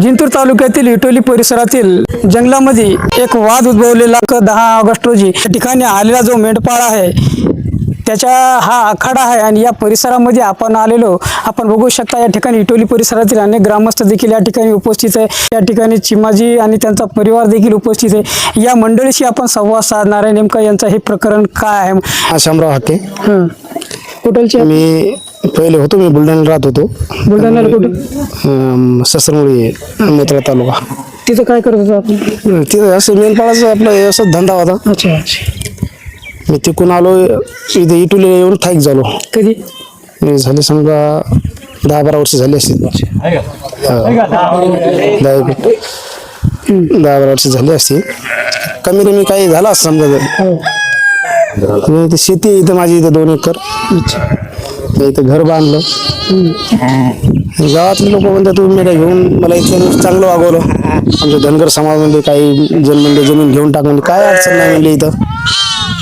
जिंतूर तालुक्यातील इटोली परिसरातील जंगलामध्ये एक वाद उद्भवलेला दहा ऑगस्ट रोजी या ठिकाणी आलेला जो मेंढपाळ आहे त्याच्या हा आखाडा आहे आणि या परिसरामध्ये आपण आलेलो आपण बघू शकता या ठिकाणी इटोली परिसरातील अनेक ग्रामस्थ देखील या ठिकाणी उपस्थित आहे. या ठिकाणी चिमाजी आणि त्यांचा परिवार देखील उपस्थित आहे. या मंडळीशी आपण संवाद साधणार आहे. नेमका यांचं हे प्रकरण काय आहे? आशामराव हाके. कुठलचे? मी पहिले होतो मी बुलढाण्याला राहत होतो. बुलढाण्याला कुठे? अं, ससरमुळी मोतळा तालुका. तिथं काय करत होतो आपण? तिथं असं मेनपाळाचं आपलं हे असं धंदा होता. अच्छा. अच्छा मी तिकून आलो इथे इटुले येऊन थाईक झालो. कधी? मी झाले समजा दहा बारा वर्ष झाली असतील. हा. दहा एक- दहा बारा वर्ष झाली असतील. कमी कमी काही झालं असं समजा जर. हो. मी इथे शेती आहे इथं माझी इथं दोन एकर. मी इथं घर बांधलं. गावातले लोक म्हणतात तुम्ही मेढ्या घेऊन मला इथे चांगलं वागवलं. आमच्या धनगर समाजामध्ये काही जन म्हणजे जमीन घेऊन टाक म्हणजे काय अडचण नाही म्हणली इथं.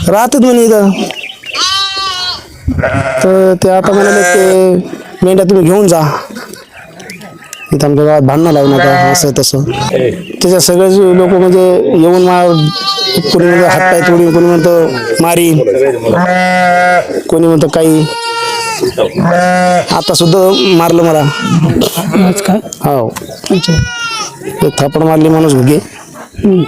राहतात म्हणे इथं. तर ते आता म्हणाले ते मेंढ्या तुम्ही घेऊन जा. इथं आमच्या गावात भांडणं लावू नका असं तसं. त्याच्या सगळेच लोक म्हणजे येऊन मा कोणी म्हणतो हात पाय तोडीन कोणी म्हणतं मारीन. कोणी म्हणतं काही आता सुद्धा मारलं मला. आज हो अच्छा. एक थापड मारली माणूस घुगे हम्म.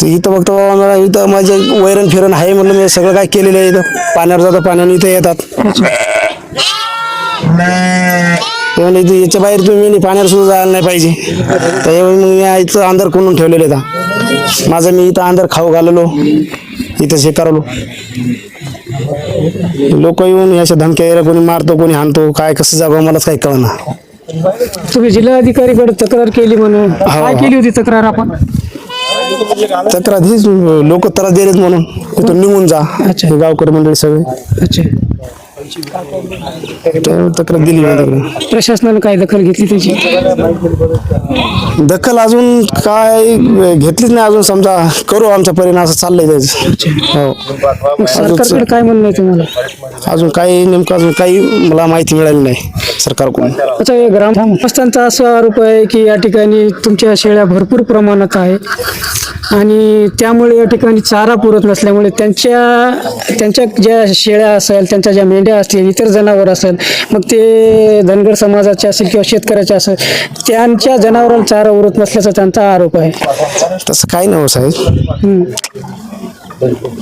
तर इथं बघतो बाबा मला इथं माझे वैरण फिरण आहे म्हणलं मी सगळं काय केलेलं आहे इथं. पाण्यावर जातं पाण्याने इथं येतात. ते म्हणे इथे याच्या बाहेर तुम्ही पाण्यावर सुद्धा जायला नाही पाहिजे. तर मग मी इथं अंधार करून ठेवलेलं आहे इथं. माझं मी इथं अंधार खाऊ घाललो. इथं हे करलो लोक येऊन अशा धमक्या यायला कोणी मारतो कोणी हाणतो काय कसं जागो मलाच काही कळना. तुम्ही जिल्हाधिकारीकडे तक्रार केली म्हणून. काय केली होती तक्रार आपण? तक्रार हीच लोक त्रास दिलेत म्हणून. इथून निघून जा. अच्छा. हे गावकरी मंडळी सगळे. अच्छा. तक्रार दिली प्रशासनानं काय दखल घेतली त्याची? दखल अजून काय घेतलीच नाही अजून समजा करू आमच्या परिणाम असं चाललंय त्याचं. हो. मग सरकारकडे काय म्हणणं आहे तुम्हाला? अजून काही नेमकं अजून काही मला माहिती मिळाली नाही सरकारकडून. अच्छा हे ग्रामस्थांचा असा आरोप आहे की या ठिकाणी तुमच्या शेळ्या भरपूर प्रमाणात आहे. आणि त्यामुळे या ठिकाणी चारा पुरत नसल्यामुळे त्यांच्या त्यांच्या ज्या शेळ्या असेल त्यांच्या ज्या मेंढ्या असतील इतर जनावर असेल मग ते धनगर समाजाचे असेल किंवा शेतकऱ्याचे असेल त्यांच्या जनावरांना चारा उरत नसल्याचा त्यांचा आरोप आहे. तसं काही नाही हो साहेब.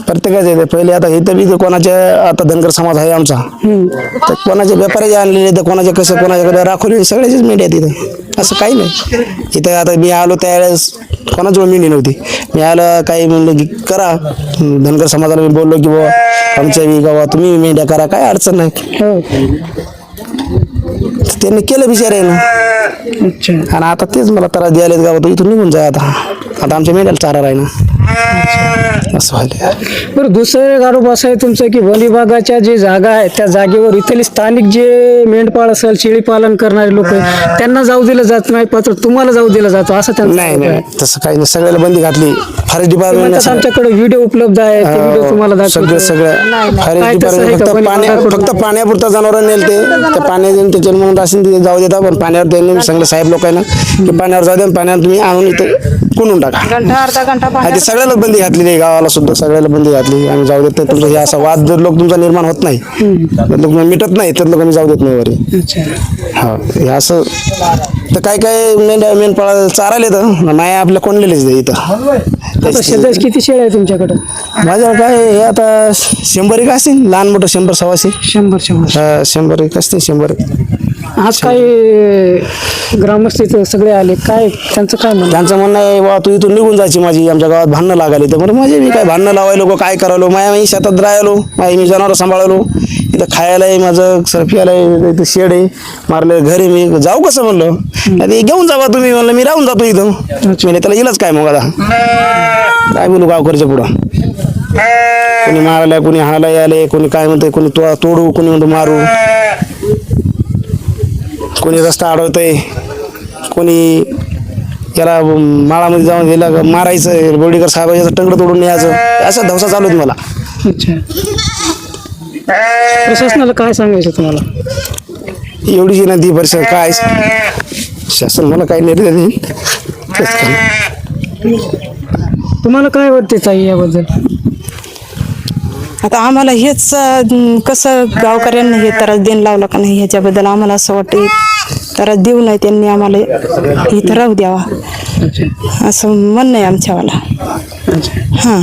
प्रत्येकाचे येते पहिले आता इथं बी कोणाचे आता धनगर समाज आहे आमचा. तर कोणाचे व्यापारी आणलेले तर कोणाचे कसं कोणाच्याकडे राखून सगळ्याचीच मेंढ्या तिथं असं काही नाही. इथं आता मी आलो त्यावेळेस कोणाजवळ मेंढी नव्हती. मी आलं काही म्हणलं की करा. धनगर समाजाला मी बोललो की बुवा आमच्या बी गावात तुम्ही मेंढ्या करा काय अडचण नाही. हो. त्यांनी केलं अच्छा. आणि आता तेच मला त्रास द्यायला गावात इथून निघून जा आता. आता आमच्या मेंढ्याला चारा राही ना असं व्हायला बरं दुसरं आरोप असं आहे तुमचं की वन विभागाच्या जी जागा आहे त्या जागेवर इथले स्थानिक जे मेंढपाळ असेल शेळी पालन करणारे लोक त्यांना जाऊ दिलं जात नाही मात्र तुम्हाला जाऊ दिलं जातं असं त्यांचं नाही तसं काही नाही. सगळ्याला बंदी घातली. फॉरेस्ट ते डिपार्टमेंट आमच्याकडे व्हिडिओ उपलब्ध आहे ते व्हिडिओ तुम्हाला सगळं दाखवतो सगळं फॉरेस्ट डिपार्टमेंट का? फक्त पाण्या पाण्यापुरता जनावर नेलते त्या पाण्यात त्याच्या मग असेल तिथे जाऊ देता पण पाण्यावर त्यांनी सांगलं साहेब लोकांना की पाण्यावर जाऊ द्या पाण्यावर तुम्ही आणून इथं कुणून टाका. घंटा अर्धा घंटा आणि ते सगळ्याला बंदी घातलेली आहे गावाला सुद्धा सगळ्याला बंदी घातली आम्ही जाऊ देत नाही तुमचा हे असा वाद जर लोक तुमचा निर्माण होत नाही लोक मिटत नाही तर लोक आम्ही जाऊ देत नाही वरी हा हे असं तर काय काय मेंढ्या मेंढपाळा चारायला तर नाही आपल्या कोणलेलेच आता इथं सध्या किती शेळ्या आहे तुमच्याकडे? माझ्यावर काय हे आता शंभर एक असतील? लहान मोठं शंभर सव्वाशे. शंभर शंभर. हा, शंभर एक असते शंभर. एक आज काय ग्रामस्थ इथं सगळे आले. काय त्यांचं काय म्हणणं? त्यांचं म्हणणं आहे बा तू इथून निघून जायची माझी आमच्या गावात भांडणं लागाली तर माझे मी काय भांडणं लावायलो का काय करायलो? माझ्या मी शेतात राहिलो माझी मी जनावर सांभाळलो इथं खायला आहे माझं स- प्यायला आहे इथं शेड आहे मारलं घर मी. जाऊ कसं म्हणलं? हे घेऊन जावा तुम्ही म्हणलं मी राहून जातो इथं. म्हणजे त्याला येईलच काय मग आता? काय बोलू गावकरच्या पुढं? कोणी मारायला कोणी हाणायला यायला कोणी काय म्हणतंय कोणी तो तोडू कोणी म्हणतो मारू. कोणी रस्ता अडवतंय कोणी याला माळामध्ये जाऊन गेला का मारायचं बोडीकर साहेबाचं टंगड तोडून न्यायचं असा धवसा चालू आहे मला. अच्छा. प्रशासनाला काय सांगायचं तुम्हाला? एवढीच विनंती परिसर काय? शासन मला काही निर्णय देईल तेच करेन. तुम्हाला काय वाटते ताई याबद्दल? आता आम्हाला हेच अं, कसं गावकऱ्यांना हे त्रास देण लावला का नाही ह्याच्याबद्दल आम्हाला असं वाटतं तर देऊ नये त्यांनी आम्हाला. इथं राहू द्यावा. असं म्हणणं आहे आमच्यावाला. हां.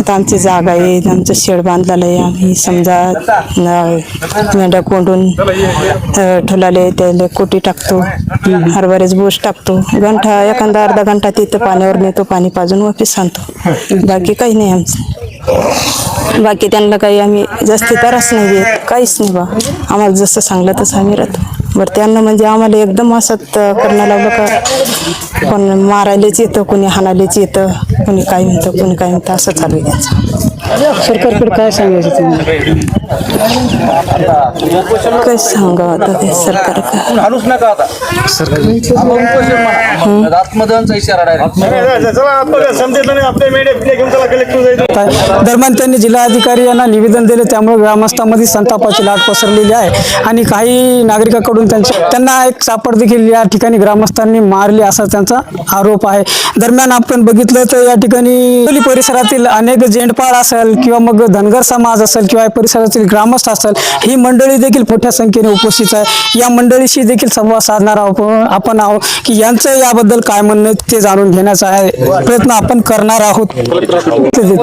आता आमची जागा आहे आमचं शेड बांधलेलं आहे. आम्ही समजा मेंढ्या कोंडून ठेवलेले त्याला कोटी टाकतो हरभऱ्याच बोस टाकतो. घंटा एखादा अर्धा घंटा तिथं पाण्यावर नेतो पाणी पाजून वापस आणतो. बाकी काही नाही आमचं. बाकी त्यांना काही आम्ही जास्ती त्रास नाही देत काहीच नाही बा. आम्हाला जसं सांगलं तसं आम्ही राहतो. बरं त्यांना म्हणजे आम्हाला एकदम असत करणं लागलं का कोण मारायलाच येतं कोणी हाणायलाच येतं कोणी काय म्हणतं कोणी काय म्हणतं असं चालू आहे त्यांचं. सरकारकडे काय सांगायचं तुम्ही? काय सांगावं आता ते सरकार हाणूच नका आता. आत्मदहनचा इशारा दरम्यान त्यांनी जिल्हाधिकारी यांना निवेदन दिले त्यामुळे ग्रामस्थांमध्ये संतापाची लाट पसरलेली आहे. आणि काही नागरिकांकडून त्यांच्या त्यांना एक सापड देखील या ठिकाणी ग्रामस्थांनी मारली असा त्यांचा आरोप आहे. दरम्यान आपण बघितलं तर या ठिकाणी खोली परिसरातील अनेक जेंडपाळ असेल किंवा मग धनगर समाज असेल किंवा परिसरातील ग्रामस्थ असेल ही मंडळी देखील मोठ्या संख्येने उपस्थित आहे. या मंडळीशी देखील संवाद साधणार आहोत आपण आहोत की यांचं याबद्दल काय म्हणणं ते जाणून घेण्याचा आहे. प्रयत्न आपण करणार आहोत.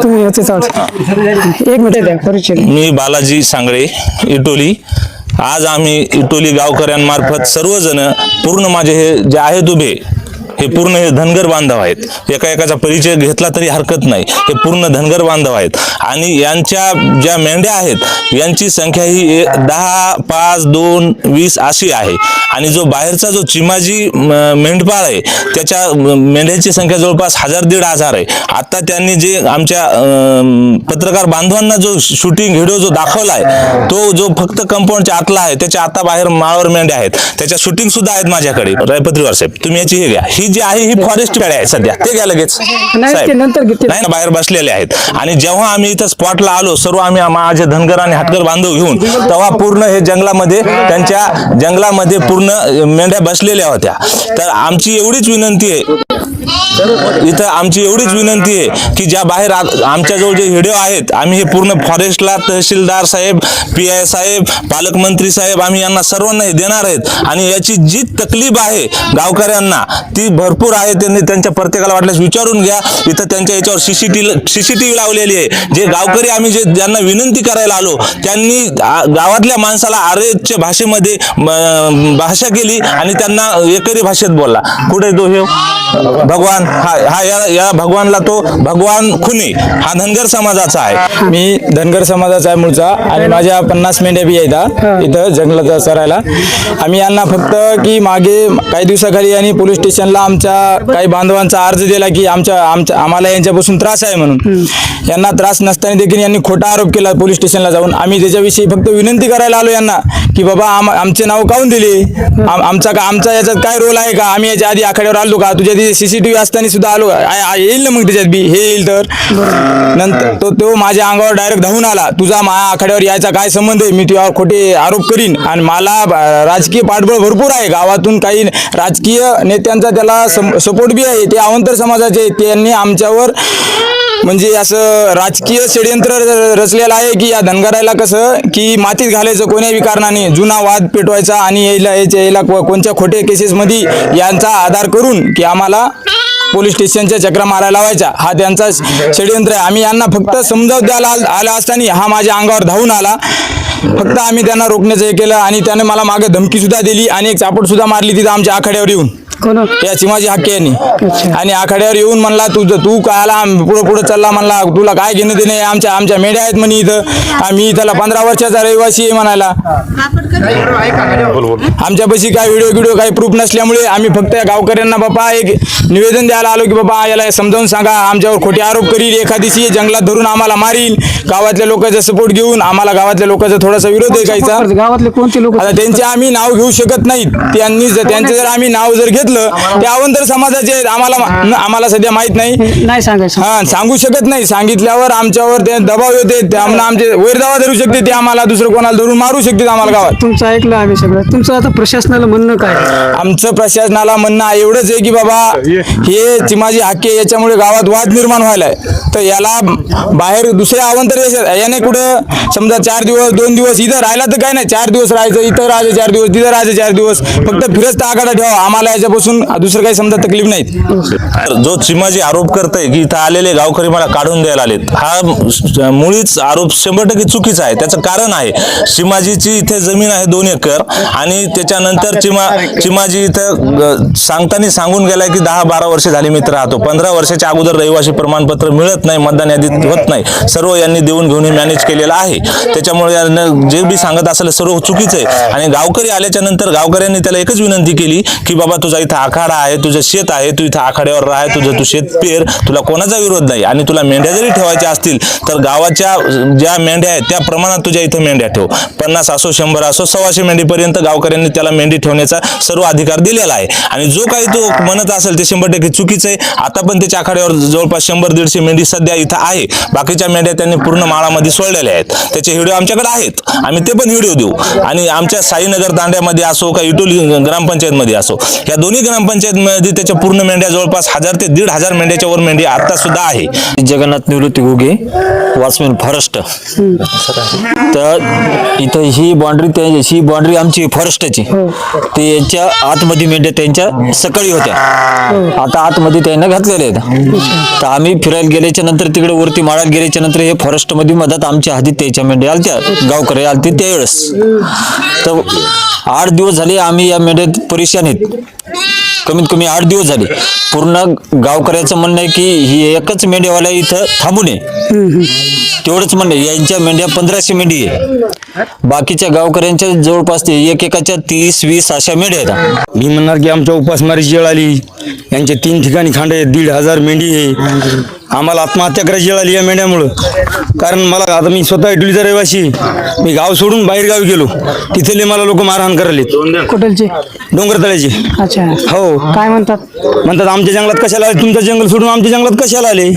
तुम्ही एक मिनिट. परिचय. मी बालाजी सांगळे इटोली. आज आम्ही इटोली गावकऱ्यांमार्फत सर्वजण पूर्ण माझे हे जे आहेत उभे हे पूर्ण हे धनगर बांधव आहेत. एका एकाचा परिचय घेतला तरी हरकत नाही. हे पूर्ण धनगर बांधव आहेत. आणि यांच्या ज्या मेंढ्या आहेत यांची संख्या ही दहा पाच दोन वीस अशी आहे. आणि जो बाहेरचा जो चिमाजी मेंढपाळ आहे त्याच्या मेंढ्यांची संख्या जवळपास हजार दीड हजार आहे. आता त्यांनी जे आमच्या पत्रकार बांधवांना जो शूटिंग व्हिडिओ जो दाखवला आहे तो जो फक्त कंपाऊंडच्या आतला आहे त्याच्या आता बाहेर माळावर मेंढ्या आहेत. त्याच्या शूटिंग सुद्धा आहेत माझ्याकडे. रायपत्रीवर साहेब तुम्ही याची हे घ्या. ही जी आहे ही फॉरेस्ट गाडी आहे सध्या. ते घ्या लगेच. नाही, ते साहेब. नंतर घेते. नाही ना बाहेर बसलेले आहेत. आणि जेव्हा आम्ही इथं स्पॉटला आलो सर्व आम्ही माझे धनगर आणि हातकर बांधव घेऊन तेव्हा पूर्ण हे जंगलामध्ये त्यांच्या जंगलामध्ये पूर्ण मेंढ्या बसलेल्या होत्या. तर आमची एवढीच विनंती आहे. इथं आमची एवढीच विनंती आहे की ज्या बाहेर आ- आमच्याजवळ जे व्हिडिओ आहेत आम्ही हे पूर्ण फॉरेस्टला तहसीलदार साहेब पी आय साहेब पालकमंत्री साहेब आम्ही यांना सर्वांना हे देणार आहेत. आणि याची जी तकलीफ आहे गावकऱ्यांना ती भरपूर आहे. त्यांनी त्यांच्या प्रत्येकाला वाटल्यास विचारून घ्या. इथं त्यांच्या याच्यावर सीसीटीव्ही सीसीटीव्ही लावलेली आहे. जे गावकरी आम्ही जे ज्यांना विनंती करायला आलो त्यांनी गावातल्या माणसाला आरेच्या भाषेमध्ये भाषा केली आणि त्यांना एकरी भाषेत बोलला. कुठे तो हे? भगवान हा हा या या भगवानला तो भगवान खुनी हा धनगर समाजाचा आहे. मी धनगर समाजाचा आहे मूळचा आणि माझ्या पन्नास मेंढ्या बी आहेत इथं जंगलात चरायला. आम्ही यांना फक्त की मागे काही दिवसाखाली यांनी पोलीस स्टेशनला आमच्या काही बांधवांचा अर्ज दिला की आमच्या आमच्या आम्हाला यांच्यापासून त्रास आहे म्हणून. यांना त्रास नसताना देखील यांनी खोटा आरोप केला पोलीस स्टेशनला जाऊन. आम्ही त्याच्याविषयी फक्त विनंती करायला आलो यांना की बाबा आम आमचे नाव काऊन दिले? आम- आमचा का आमचा याच्यात काय रोल आहे का? आम्ही याच्या आधी आखाड्यावर आलो का? तुझ्या तिथे सीसीटीव्ही असताना सुद्धा आलो. आ- आ- येईल ना मग त्याच्यात बी? हे येईल तर? नंतर तो तो माझ्या अंगावर डायरेक्ट धावून आला. तुझा माझ्या आखाड्यावर यायचा काय संबंध आहे? मी तुझ्यावर खोटे आरोप करीन. आणि मला राजकीय पाठबळ भरपूर आहे. गावातून काही राजकीय नेत्यांचा त्याला सपोर्ट बी आहे. ते अवंतर समाजाचे आहेत. त्यांनी आमच्यावर म्हणजे असं राजकीय षडयंत्र र- रचलेलं आहे की या धनगराला कसं की मातीत घालायचं कोण्याही कारणाने. जुना वाद पेटवायचा आणि यायला याच्या यायला को- कोणत्या खोटे केसेसमध्ये यांचा आधार करून की आम्हाला पोलीस स्टेशनच्या चक्रा मारायला लावायच्या. हा त्यांचा षडयंत्र आहे. आम्ही यांना फक्त समजावून द्यायला आला असताना हा माझ्या अंगावर धावून आला. फक्त आम्ही त्यांना रोखण्याचं हे केलं आणि त्याने मला मागे धमकी सुद्धा दिली आणि एक चापट सुद्धा मारली तिथं आमच्या आखाड्यावर येऊन. कोण? या चिमाजी हक्के यांनी आणि आखाड्यावर येऊन म्हणला तू तू कायला पुढे पुढे चालला म्हणला तुला काय घेणं देणे आमच्या आमच्या मेढ्या आहेत म्हणे इथं. आम्ही इथला पंधरा वर्षाचा रहिवासी आहे म्हणायला आमच्यापाशी काय व्हिडिओ व्हिडिओ काही प्रूफ नसल्यामुळे आम्ही फक्त या गावकऱ्यांना बाबा एक निवेदन द्यायला आलो की बाबा याला समजावून सांगा. आमच्यावर खोटे आरोप करील. एखादीशी जंगलात धरून आम्हाला मारील. गावातल्या लोकांचा सपोर्ट घेऊन आम्हाला गावातल्या लोकांचा थोडासा विरोध आहे कायचा गावातले कोणते लोक? आता त्यांचे आम्ही नाव घेऊ शकत नाहीत. त्यांनी त्यांचे जर आम्ही नाव जर घेतलं घेतलं ते अवंतर समाजाचे आहेत. आम्हाला मा- आम्हाला सध्या माहीत नाही. नाही सांगायचं हा सांगू शकत नाही. सांगितल्यावर आमच्यावर ते दबाव येते ते आम्हाला आमचे वैरदावा धरू शकते ते आम्हाला दुसरं कोणाला धरून मारू शकते आम्हाला गावात. तुमचं ऐकलं आम्ही सगळं. तुमचं आता प्रशासनाला म्हणणं काय? आमचं प्रशासनाला म्हणणं आहे एवढंच आहे की बाबा हे चिमाजी हाके याच्यामुळे गावात वाद निर्माण व्हायलाय तर याला बाहेर दुसऱ्या अवंतर देशात याने कुठं समजा चार दिवस दोन दिवस इथं राहिला तर काय नाही. चार दिवस राहायचं इथं राहायचं चार दिवस तिथं राहायचं चार दिवस. फक्त फिरस्त आखाडा ठेवा. आम्हाला याच्यापासून दुसरं काही समजा तकलीफ नाही जो चिमाजी आरोप करतोय की इथं आलेले गावकरी मला काढून द्यायला आलेत हा मुळीच आरोप शंभर टक्के चुकीचा आहे. त्याचं कारण आहे चिमाजीची इथे जमीन आहे दोन एकर आणि त्याच्यानंतर चिमा चिमाजी इथं सांगतानी सांगताना सांगून गेलाय की दहा बारा वर्ष झाली मी राहतो. पंधरा वर्षाच्या अगोदर रहिवासी प्रमाणपत्र मिळत नाही मतदान यादीत होत नाही. सर्व यांनी देऊन घेऊन मॅनेज केलेलं आहे. त्याच्यामुळे यानं जे बी सांगत असेल सर्व चुकीचं आहे. आणि गावकरी आल्याच्यानंतर गावकऱ्यांनी त्याला एकच विनंती केली की बाबा तुझा इथं इथं आखाडा आहे तुझं शेत आहे तू इथं आखाड्यावर राह तुझं तू शेत पेर तुला कोणाचा विरोध नाही. आणि तुला मेंढ्या जरी ठेवायच्या असतील तर गावाच्या ज्या मेंढ्या आहेत त्या प्रमाणात तुझ्या इथं मेंढ्या ठेव. पन्नास असो शंभर असो सव्वाशे मेंढीपर्यंत गावकऱ्यांनी त्याला मेंढी ठेवण्याचा सर्व अधिकार दिलेला आहे. आणि जो काही तो म्हणत असेल ते शंभर टक्के चुकीचं आहे. आता पण त्याच्या आखाड्यावर जवळपास शंभर दीडशे मेंढी सध्या इथं आहे. बाकीच्या मेंढ्या त्यांनी पूर्ण माळामध्ये सोडलेल्या आहेत. त्याचे व्हिडिओ आमच्याकडे आहेत. आम्ही ते पण व्हिडिओ देऊ. आणि आमच्या साईनगर तांड्यामध्ये असो का इटोली ग्रामपंचायतमध्ये असो या दोन्ही ग्रामपंचायतमध्ये त्याच्या पूर्ण मेंढ्या जवळपास हजार ते दीड हजार मेंढ्याच्या वर मेंढी आता सुद्धा आहे. Jagannath Nivrutti Ghuge watchman forest. तर इथं ही बाउंड्री ही बाउंड्री आमची फॉरेस्टची. ते यांच्या आतमध्ये मेंढ्या त्यांच्या सकाळी होत्या. आता आतमध्ये त्यांना घातलेल्या आहेत. तर आम्ही फिरायला गेल्याच्यानंतर तिकडे वरती माळायला गेल्याच्यानंतर हे फॉरेस्टमध्ये मधात आमच्या हद्दीत त्याच्या मेंढ्या आलत्या. गावकरी आलते त्यावेळेस. तर आठ दिवस झाले आम्ही या मेंढ्यात परेशान आहेत. कमीत कमी आठ दिवस झाले. पूर्ण गावकऱ्याचं म्हणणं आहे की ही एकच मेंढ्यावाला इथं थांबू नये तेवढंच म्हणणं आहे. यांच्या मेंढ्या पंधराशे मेंढी आहे. बाकीच्या गावकऱ्यांच्या जवळपास ते एक एकाच्या तीस वीस अशा मेंढ्या आहेत. मी म्हणणार की आमच्या उपासमारीची वेळ आली. यांचे तीन ठिकाणी खांड आहेत. दीड हजार मेंढी आहे. आम्हाला आत्महत्या करायची वेळ आली या मेंढ्यामुळं. कारण मला आता मी स्वतः इटलीचा रहिवासी मी गाव सोडून बाहेर गावी गेलो. तिथले मला लोक मारहाण करायले कुठलची? डोंगर तळ्याचे अच्छा. हो. काय म्हणतात? म्हणतात आमच्या जंगलात कशाला आले? तुमचं जंगल सोडून आमच्या जंगलात कशाला आले?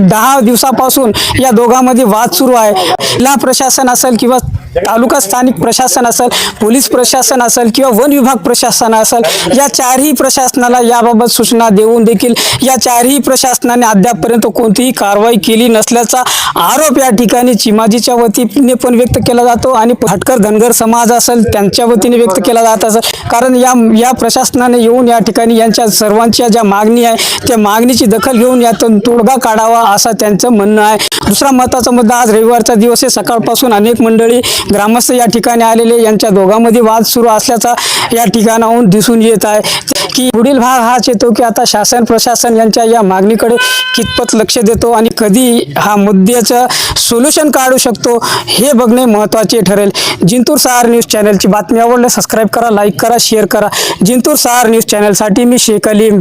दहा दिवसापासून या दोघांमध्ये वाद सुरू आहे. जिल्हा प्रशासन असेल किंवा तालुका स्थानिक प्रशासन असेल पोलीस प्रशासन असेल किंवा वन विभाग प्रशासन असेल या चारही प्रशासनाला याबाबत सूचना देऊन देखील या चारही प्रशासनाने अद्यापपर्यंत कोणतीही कारवाई केली नसल्याचा आरोप या ठिकाणी चिमाजीच्या वतीने पण व्यक्त केला जातो आणि हटकर धनगर समाज असेल त्यांच्या वतीने व्यक्त केला जात असेल. कारण या या प्रशासनाने येऊन या ठिकाणी यांच्या सर्वांच्या ज्या मागणी आहे त्या मागणीची दखल घेऊन यातून तोडगा काढावा असं त्यांचं म्हणणं आहे. दुसरा महत्त्वाचा मुद्दा आज रविवारचा दिवस आहे. सकाळपासून अनेक मंडळी ग्रामस्थ या ठिकाणी आलेले यांच्या दोघांमध्ये वाद सुरू असल्याचा या ठिकाणाहून दिसून येत आहे. की पुढील भाग हाच येतो की आता शासन प्रशासन यांच्या या मागणीकडे कितपत लक्ष देतो आणि कधी हा मुद्द्याचं सोल्युशन काढू शकतो हे बघणे महत्त्वाचे ठरेल. जिंतूर सहार न्यूज चॅनलची बातमी आवडलं सबस्क्राईब करा लाईक करा शेअर करा. जिंतूर सहार न्यूज चॅनलसाठी मी शेख अलीम.